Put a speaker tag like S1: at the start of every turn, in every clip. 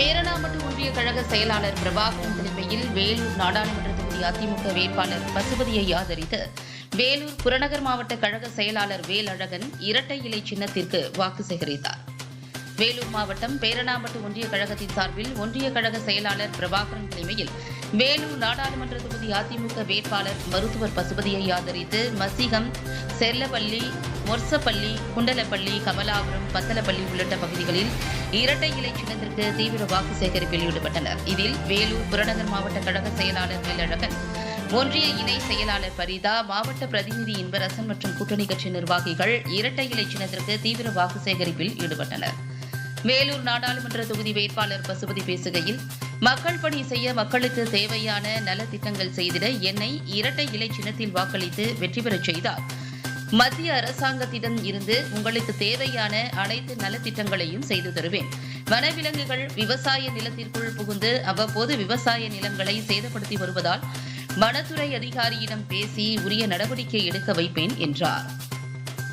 S1: பேரணாம்பட்டு ஒன்றிய கழக செயலாளர் பிரபாகரன் தலைமையில் வேலூர் நாடாளுமன்ற தொகுதி அதிமுக வேட்பாளர் பசுபதியை ஆதரித்து வேலூர் புறநகர் மாவட்ட கழக செயலாளர் வேலழகன் இரட்டை இலை சின்னத்திற்கு வாக்கு சேகரித்தார். வேலூர் மாவட்டம் பேரணாம்பட்டு ஒன்றிய கழகத்தின் சார்பில் ஒன்றிய கழக செயலாளர் பிரபாகரன் தலைமையில் வேலூர் நாடாளுமன்ற தொகுதி அதிமுக வேட்பாளர் மருத்துவர் பசுபதியை ஆதரித்து மசிகம் செல்லப்பள்ளி மொர்சப்பள்ளி குண்டலப்பள்ளி கமலாபுரம் பத்தலப்பள்ளி உள்ளிட்ட பகுதிகளில் இரட்டை இலை சின்னத்திற்கு தீவிர வாக்கு சேகரிப்பில் ஈடுபட்டனர். இதில் வேலூர் புறநகர் மாவட்ட கழக செயலாளர் மேலழகன் ஒன்றிய இணை செயலாளர் பரிதா மாவட்ட பிரதிநிதி இன்பரசன் மற்றும் கூட்டணி கட்சி நிர்வாகிகள் இரட்டை இலை சின்னத்திற்கு தீவிர வாக்கு சேகரிப்பில் ஈடுபட்டனர். வேலூர் நாடாளுமன்ற தொகுதி வேட்பாளர் பசுபதி பேசுகையில் மக்கள் பணி செய்ய மக்களுக்கு தேவையான நலத்திட்டங்கள் செய்திட என்னை இரட்டை இலை சின்னத்தில் வாக்களித்து வெற்றி பெறச் செய்தார். மத்திய அரசாங்கத்திடம் இருந்து உங்களுக்கு தேவையான அனைத்து நலத்திட்டங்களையும் செய்து தருவேன். வனவிலங்குகள் விவசாய நிலத்திற்குள் புகுந்து அவ்வப்போது விவசாய நிலங்களை சேதப்படுத்தி வருவதால் வனத்துறை அதிகாரியிடம் பேசி உரிய நடவடிக்கை எடுக்க வைப்பேன் என்றார்.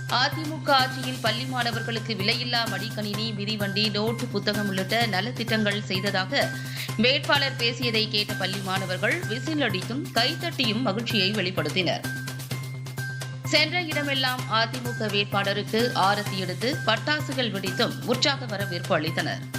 S1: அதிமுக ஆட்சியில் பள்ளி மாணவர்களுக்கு விலையில்லா மடிக்கணினி மிதிவண்டி நோட்டு புத்தகம் உள்ளிட்ட நலத்திட்டங்கள் செய்ததாக வேட்பாளர் பேசியதை கேட்ட பள்ளி மாணவர்கள் விசில் அடித்தும் கைத்தட்டியும் மகிழ்ச்சியை வெளிப்படுத்தினர். சென்ற இடமெல்லாம் அதிமுக வேட்பாளருக்கு ஆரத்தி எடுத்து பட்டாசுகள் வெடித்தும் உற்சாக வரவேற்பு அளித்தனர்.